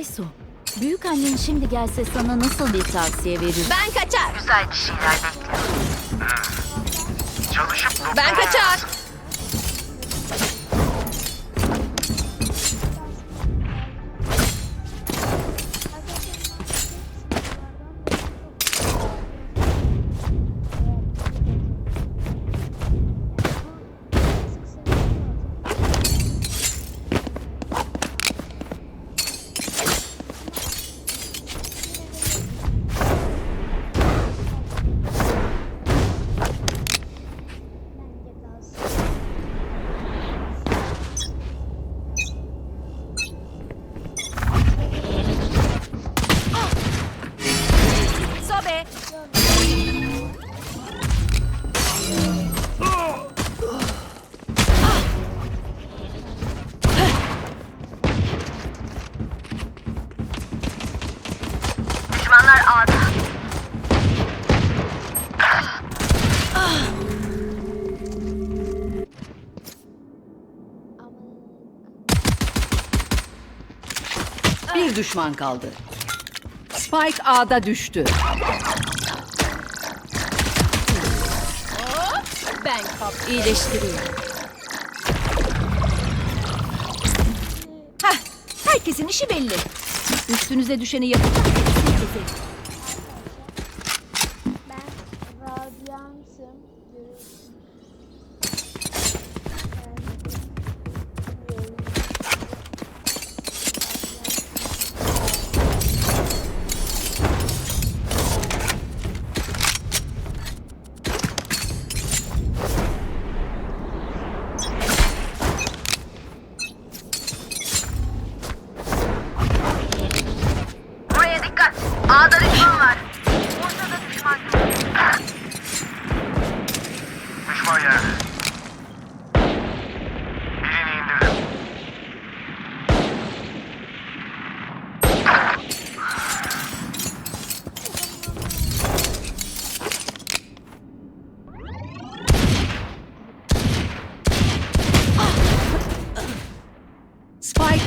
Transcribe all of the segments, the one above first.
Aysu, büyük annen şimdi gelse sana nasıl bir tavsiye verir? Ben kaçar. Güzel bir şeyler bekliyorum. Çalışıp Ben kaçar. Düşman kaldı. Spike A'da düştü. Ben kap. İyileştiriyorum. Heh, herkesin işi belli. Üstünüze düşeni yapın.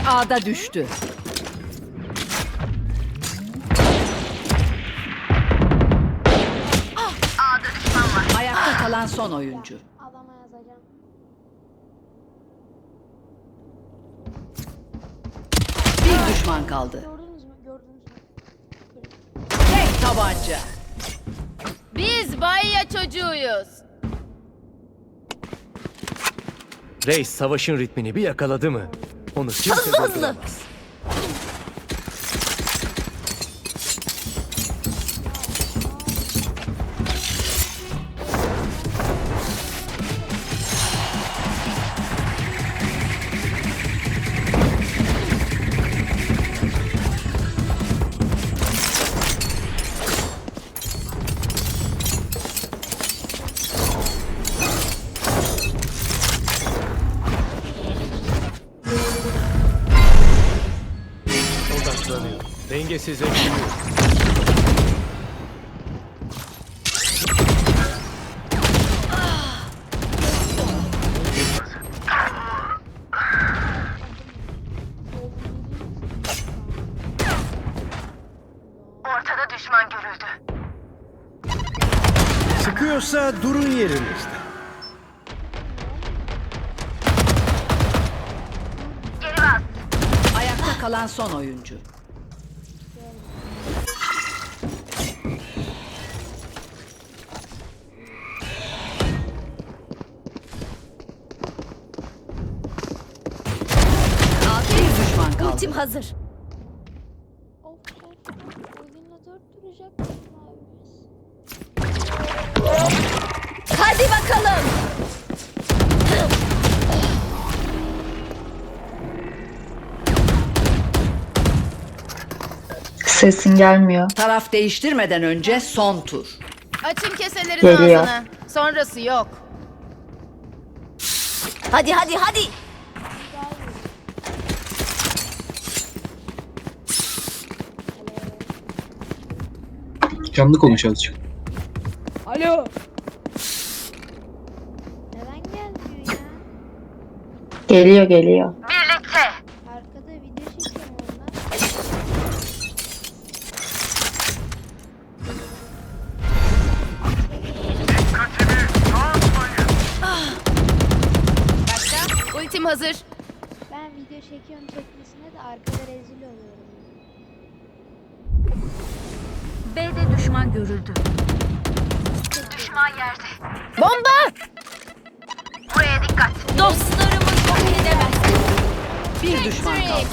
A'da düştü. A'da düşman var. Ayakta kalan son oyuncu. Adama yazacağım. Bir düşman kaldı. Gördünüz mü? Gördünüz mü? Tek tabanca. Biz Bayya çocuğuyuz. Reis savaşın ritmini bir yakaladı mı? Onu kimse Hızlı hızlı. durduramaz. Odaklanıyor. Dengesizleşiyor. Ortada düşman görüldü. Sıkıyorsa durun yerinizde. Geri bas. Ayakta kalan son oyuncu. Hazır. Of of duracak. Hadi bakalım. Sesin gelmiyor. Taraf değiştirmeden önce son tur. Açın keselerin Geliyor. ağzını. Sonrası yok. Hadi hadi hadi. Canlı konuş azıcık. Alo. Neden gelmiyor ya? Geliyor geliyor. Arkada video çekiyorum ondan. Başla. Ultim hazır. Ben video çekiyorum çekmesine de arkada rezil oluyorum. B'de düşman görüldü. Düşman yerde. Bomba! Buraya dikkat. Dostlarımı yok edemezsin. Bir düşman kaldı.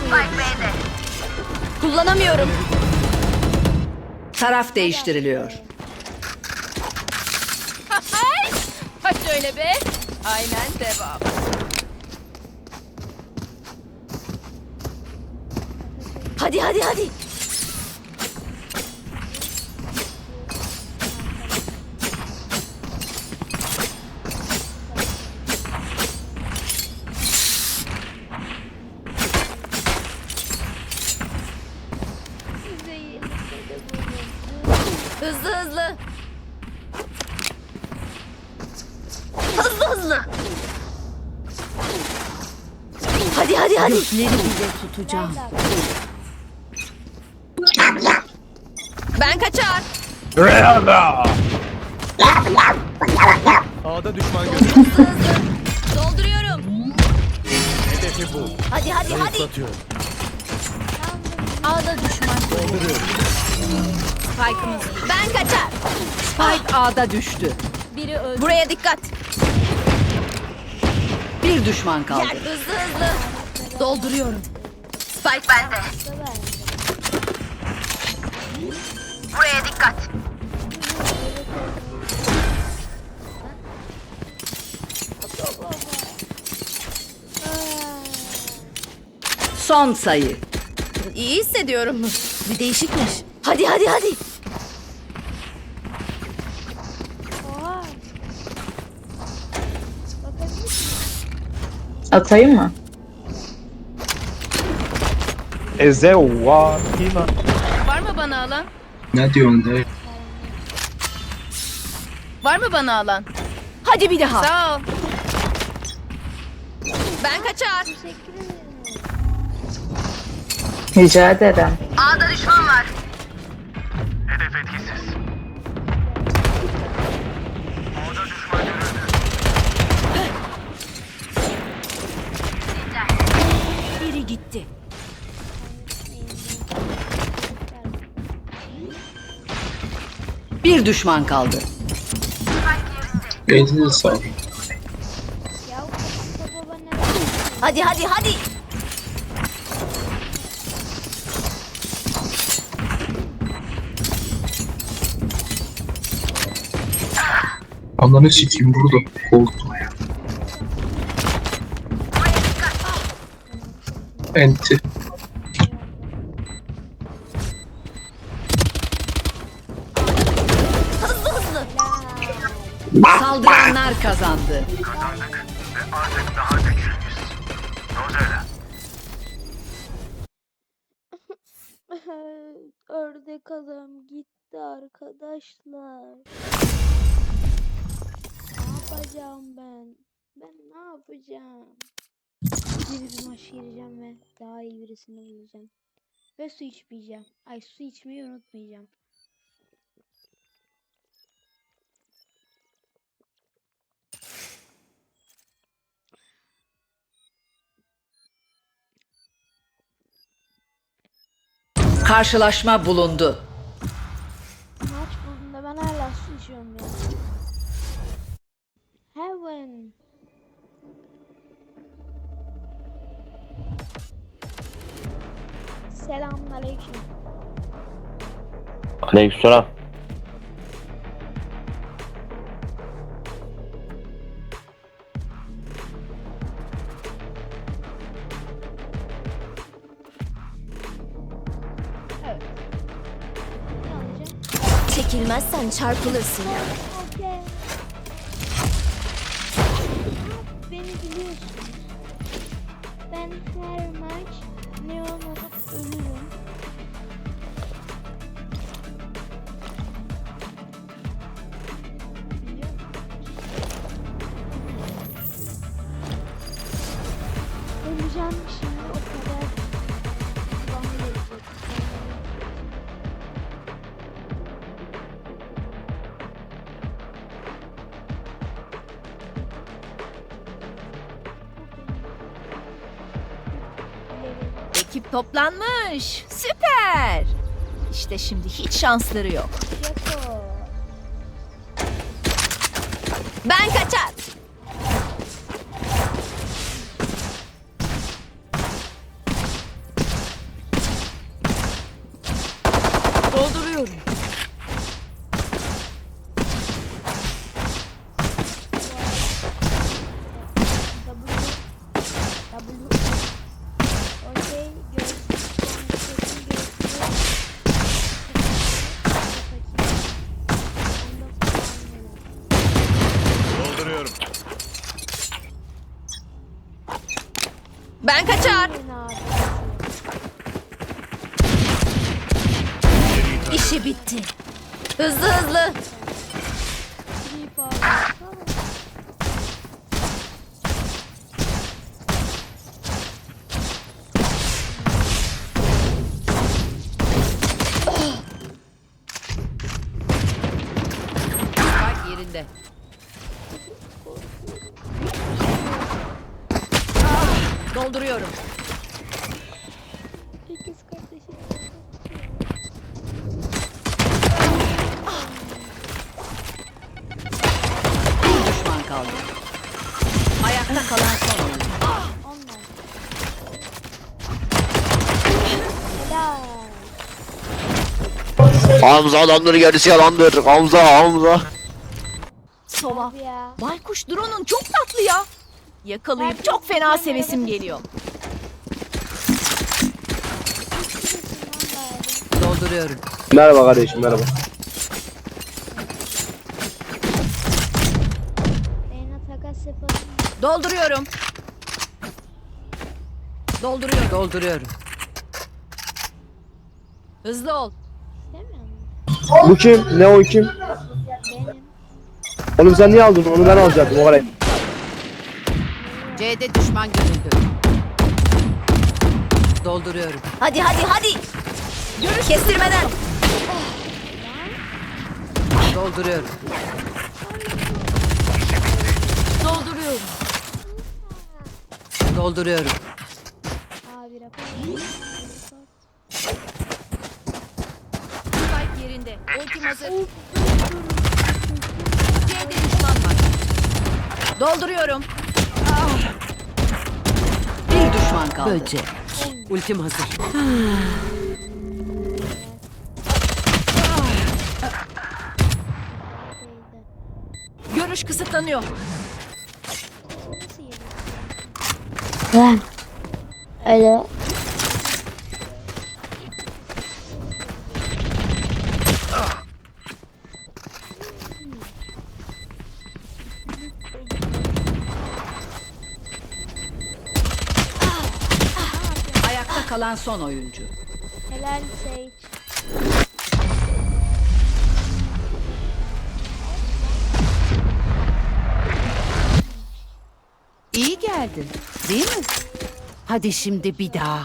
Spike B'de. Kullanamıyorum. Taraf değiştiriliyor. Ha şöyle be. Aynen devam. Hadi hadi hadi. Hızlı hızlı. Hızlı hızlı. Hadi hadi hadi. Gökleri bile tutacağım. Ben kaçar. A'da düşman görüldü. Dolduruyorum. Hedefi bu. Hadi hadi hadi. Zayıflatıyorum. A'da düşman Spike'ımız. Ben kaçar. Spike A'da düştü. Biri öldü. Buraya dikkat. Bir düşman kaldı. Gel hızlı hızlı. Dolduruyorum. Spike bende. Buraya dikkat. Son sayı. İyi hissediyorum. Bir değişikmiş. Hadi hadi hadi. Atayım mı? Ezevvakina. Var mı bana alan? Ne diyorsun dayı? Var mı bana alan? Hadi bir daha. Sağ ol. Ben kaçar. Teşekkür ederim. Rica ederim. A'da düşman var. Hedef etkisiz. A'da düşman görüldü. Biri gitti. Bir düşman kaldı. Baba ne? Hadi hadi hadi. Ananı sikeyim burada. Korktum ya. Enti. Kazandı. Kazandık ve artık daha güçlüyüz. Rozella. Ördek adam gitti arkadaşlar. Ne yapacağım ben? Ben ne yapacağım? Bir maç ve daha iyi birisini bulacağım. Ve su içmeyeceğim. Ay su içmeyi unutmayacağım. Karşılaşma bulundu. Maç buldum da ben hala su içiyorum ya. Heaven. Selamünaleyküm. Aleykümselam. Çekilmezsen çarpılırsın. Ekip toplanmış. Süper. İşte şimdi hiç şansları yok. Ben kaçar. Dolduruyorum. W. W. Okey. Hızlı hızlı. Spike yerinde. Dolduruyorum. Hamza adamları gerisi yalandır. Hamza Hamza. Abi ya. Baykuş drone'un çok tatlı ya. Yakalayıp çok fena sevesim geliyor. Dolduruyorum. Merhaba kardeşim merhaba. Dolduruyorum. Dolduruyorum. Dolduruyorum. Hızlı ol. Bu kim? Ne o kim? Oğlum sen niye aldın? Onu ben alacaktım o kadar. C'de düşman görüldü. Dolduruyorum. Hadi hadi hadi. Yürü kestirmeden. Dolduruyorum. Dolduruyorum. Dolduruyorum. Abi rapor. Spike yerinde. Ultim hazır. C'de düşman var. Dolduruyorum. Bir düşman kaldı. Böce. Ultim hazır. Görüş kısıtlanıyor. Yedi? Alo. Kalan son oyuncu. Helal Sage. İyi geldin. Değil mi? Hadi şimdi bir daha.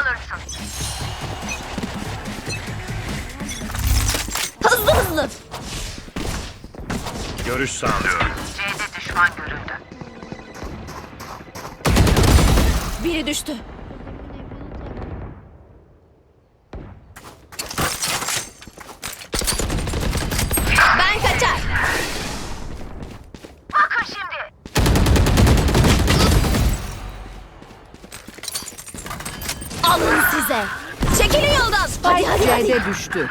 Alırsın. Hızlı hızlı. Görüş sağlıyorum. C'de düşman görüldü. Biri düştü. Ben kaçar. Bakın şimdi. Alın size. Çekilin yoldan. Hadi hadi hadi. C'de düştü.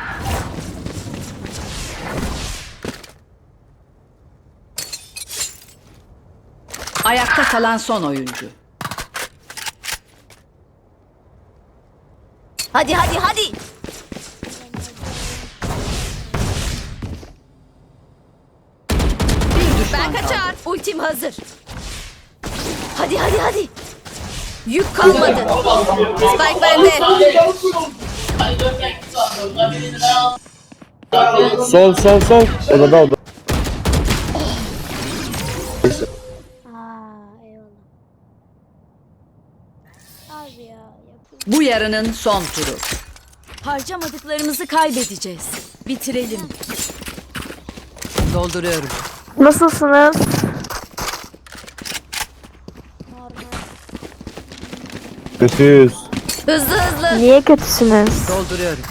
Ayakta kalan son oyuncu. Hadi hadi hadi. Bir düşman Ben kaldı. kaçar. Ultim hazır. Hadi hadi hadi. Yük kalmadı. Spike bende. Sol sol sol. Odada oldu. Bu yarının son turu. Harcamadıklarımızı kaybedeceğiz. Bitirelim. Dolduruyorum. Nasılsınız? Kötüyüz. Hızlı hızlı. Niye kötüsünüz? Dolduruyorum.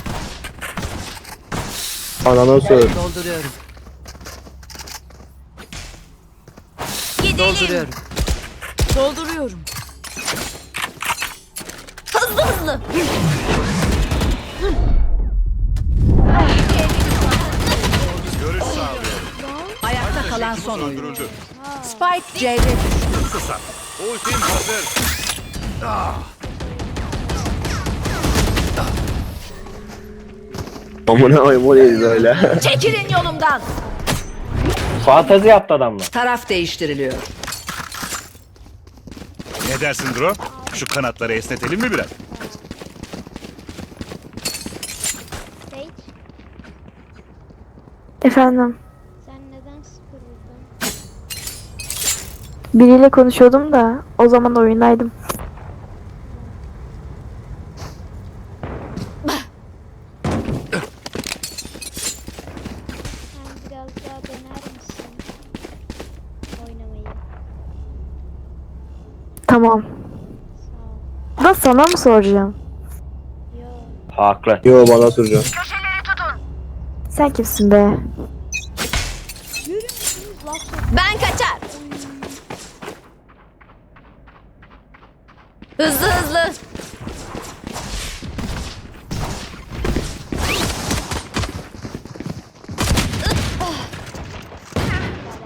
Anana söyle. Dolduruyorum. Gidelim. Dolduruyorum. Dolduruyorum. Hızlı hızlı. Görüş sağlıyorum. Ayakta kalan son oyuncu. Spike C'de düştü. Susan. Ultim hazır. Amına koyayım o neydi öyle. Çekilin yolumdan. Fantezi yaptı adamla. Taraf değiştiriliyor. Ne dersin Dro? Şu kanatları esnetelim mi biraz? Sage Efendim, sen neden sıkıldın? biriyle konuşuyordum da o zaman oyundaydım. Sen biraz daha dener misin? Oynamayı. Tamam. Da sana mı soracağım? Haklı. Yo bana soracağım. Sen kimsin be? Ben kaçar. Hızlı hızlı.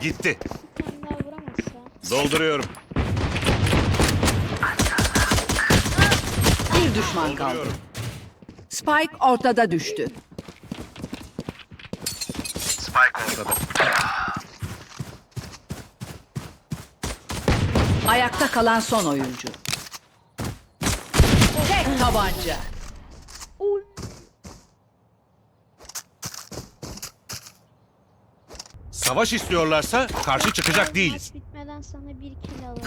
Gitti. Dolduruyorum. Bir düşman kaldı. Spike ortada düştü. Spike ortada. Ayakta kalan son oyuncu. Tek tabanca. Savaş istiyorlarsa karşı çıkacak değiliz. bitmeden sana bir kill alalım.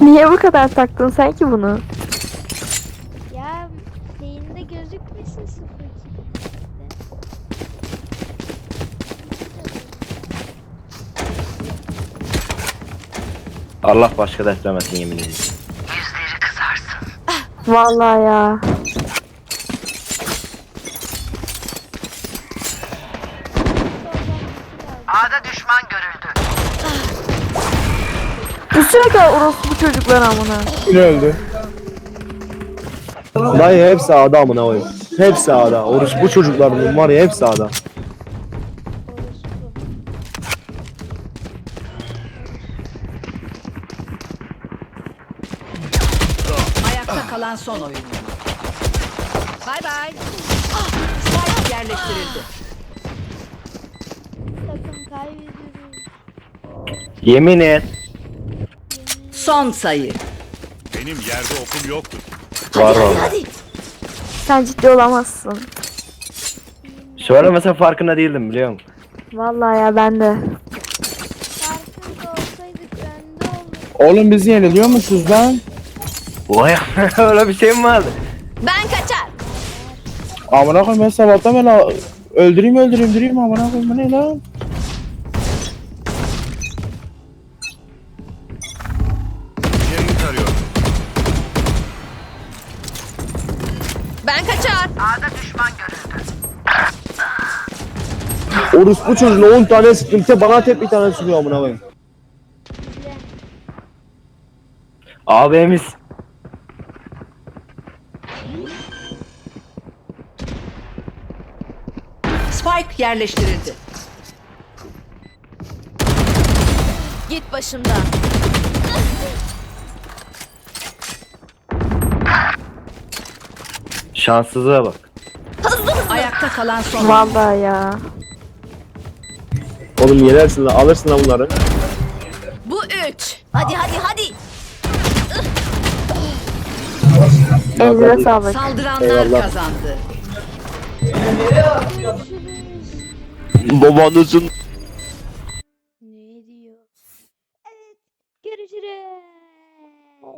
Niye bu kadar taktın sen ki bunu? Ya şeyinde gözükmesin sıfır. Allah başka dert vermesin yemin ediyorum. Yüzleri kızarsın. Vallahi ya. Üstüne kadar orospu çocuklar amına. Kim öldü? Dayı hepsi sağda amına koyayım. Hepsi sağda. Oruç bu çocukların var ya hepsi sağda. Orospu. Ayakta kalan son oyuncu. Bay bay. Spike yerleştirildi. Takım kaybediyoruz. Yemin et. Son sayı. Benim yerde okum yoktur. Var var. Hadi. Sen ciddi olamazsın. Söylemesen farkında değildim biliyor musun? Vallahi ya ben de. Farkında olsaydık önde olurdu. Oğlum bizi yeniliyor musunuz lan? Vay öyle bir şey mi vardı? Ben kaçar. Amına koyayım ben sabahtan beri öldüreyim öldüreyim öldüreyim amına koyayım ne lan? Oruç bu çocuğuna 10 tane sıktım bana tek bir tane sıkıyor amına koyayım. Abimiz. Spike yerleştirildi. Git başımdan. Şanssızlığa bak. Ayakta kalan son. Vallahi ya. Oğlum yenersin lan alırsın lan bunları. Bu üç. Hadi hadi hadi. Elinize sağlık. Saldıranlar Eyvallah. kazandı. Babanızın